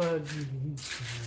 Buggy.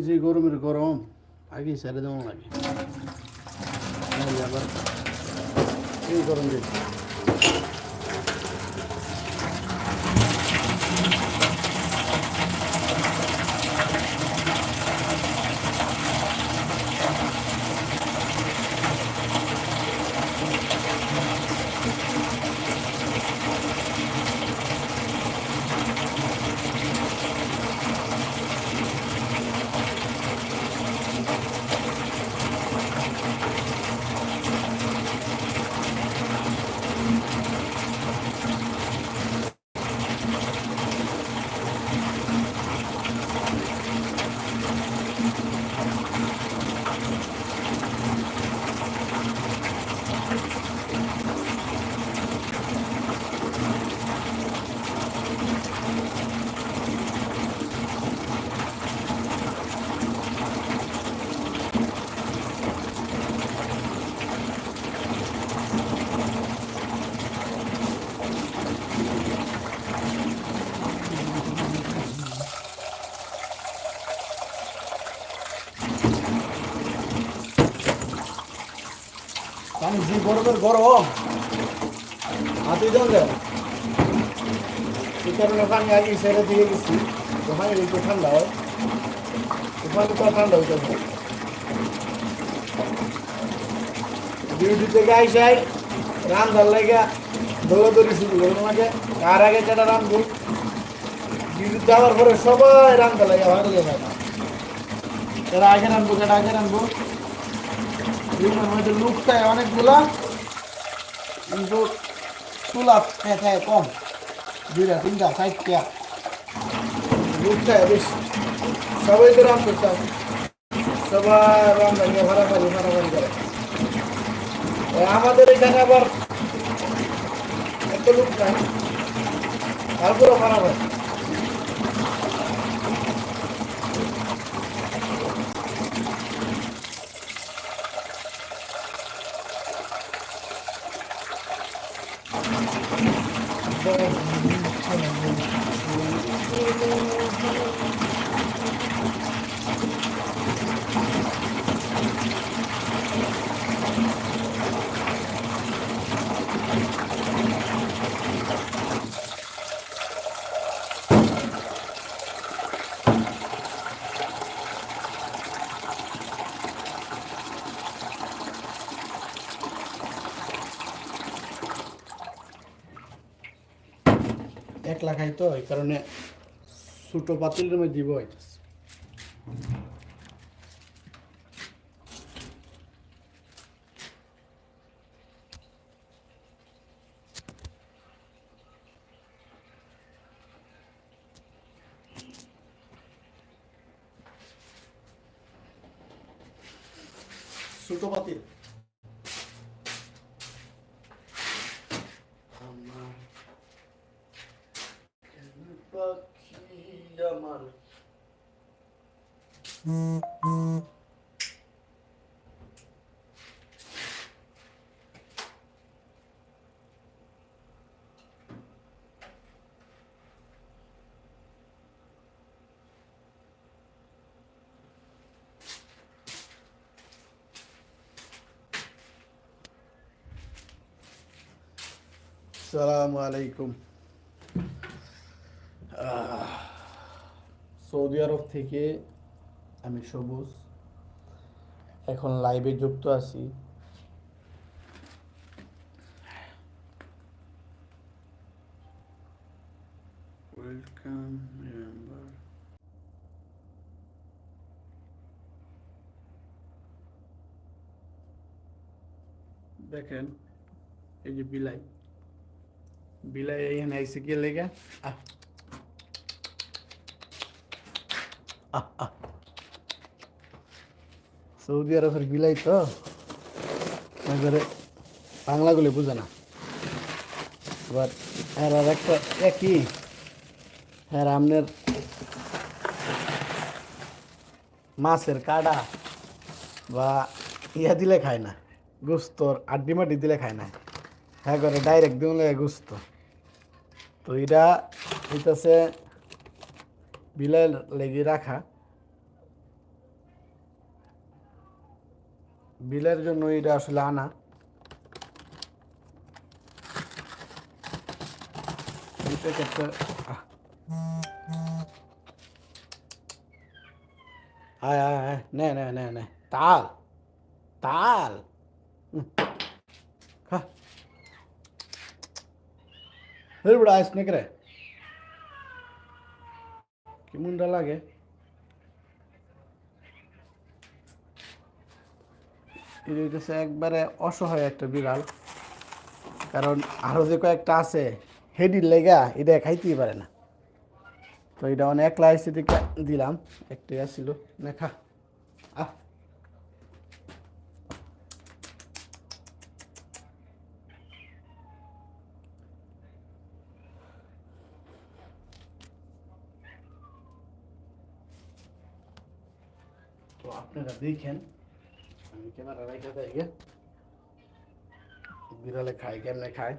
পানি যে গরমের গরম আগে ছেড়ে দেওয়া লাগে নাহলে আবার পানি যে গরমের গরম। হাতে আগে ছেড়ে দিয়ে গেছি। পানি একটু ঠান্ডা হয়। পানি তো ঠান্ডা হইতে হবে ডিউটি থেকে আইসাই রান্ধার লাগে দৌড়াদৌড়ি শুরু করব আমাকে। আর আগে যেটা রান্ধবো ডিউটি যাওয়ার পরে সবাই রান্ধার লাগে ভালো লাগে এরা আগে রানবো যেটা আগে রানবো রুমের মধ্যে লুকটায় অনেকগুলা, কিন্তু চুলা খেয়ে কম। দুইটা, তিনটা, চারটা। লুকটায় বেশি। সবাই তো রাম করতাম সবাই রাম লাগিয়ে ভাড়াভাড়ি ভাড়াভাড়ি করে। আমাদের এখানে আবার এত লোক নাই। তারপরে ভাড়াভাড়ি। একলা খাই তো এই কারণে ছোটো পাতিলের মধ্যে দিব ছোটো পাতিল السلام عليكم. সৌদি আরব থেকে আমি সবুজ। এখন লাইভে যুক্ত আছি। ওয়েলকাম দেখেন এই যে বিলাই। বিলাই এখানে আইসে কি লেগে? আহ। আহ, আহ। সৌদি আরবের বিলাই তো এবারে বাংলাগুলি বুঝে না। এবার এর আর একটা একই হ্যাঁ আপনার মাছের কাটা বা ইয়া দিলে খায় না, গুস্তর, আড্ডি মাটি দিলে খায় না। হ্যাঁ করে ডাইরেক্ট দিলে গুস্ত। তো এটা হইতেছে বিলাই লেগে রাখা। বিলের জন্য এটা আসলে আনা। এই প্যাকেটটা, আহ। আয় আয় আয়, নে নে নে নে। তাল তাল। হুম। খা। হের বড় আইস নে করে কেমনটা লাগে এটা একবারে অসহায় একটা বিড়াল। কারণ আরও যে কয়েকটা আছে, হেডির লেগা এটা খাইতেই পারে না। তো এটা অনেক একলা আইসি থেকে দিলাম, একটাই আসছিল না খা। আহ। তো আপনারা দেখেন ক্যামেরা রেখে দেয় বিড়ালে খায় কেমনে খায়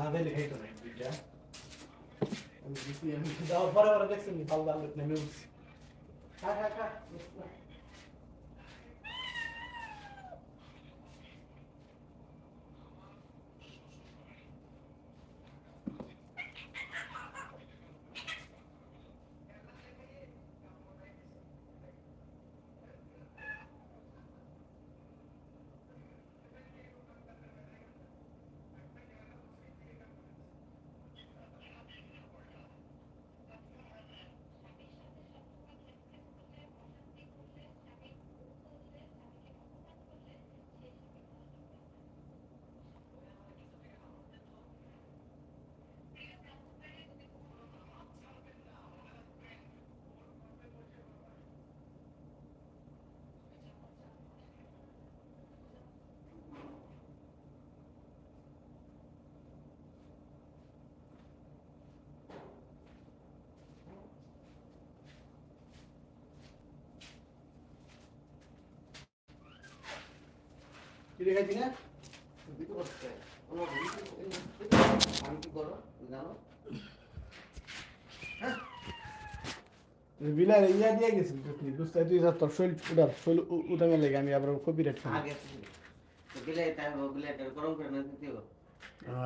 না দিলে খাইতো না দুইটা। আমি দিছি আমি দেওয়ার পরে পরে দেখছেন নি পাল পাল নেমে উঠছি। খা খা খা। কি রে খাইছি না বিলার ইয়া দিয়ে গেছিল বুঝতে তুই? যা তোর শৈল উঠার শৈল উঠামে লেগে আমি আবার কপি রেট হবে।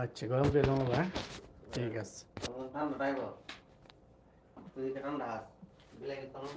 আচ্ছা গরম করে হ্যাঁ? ঠিক আছে। ঠান্ডা ঠান্ডা বিলে তখন